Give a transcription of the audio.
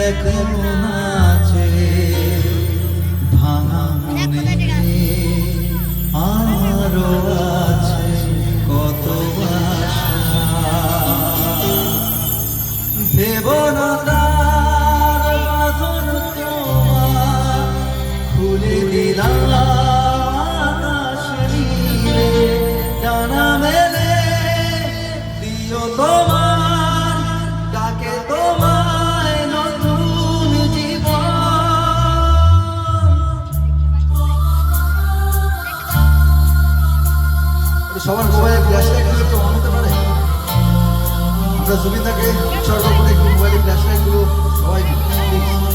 দেখো নাচে ফ্ল্যাশ লাইটগুলো কেউ অন পারে আমরা জুবিন দাকে উৎসর্গ করে একটু মোবাইলে লাইটগুলো সবাই প্লিজ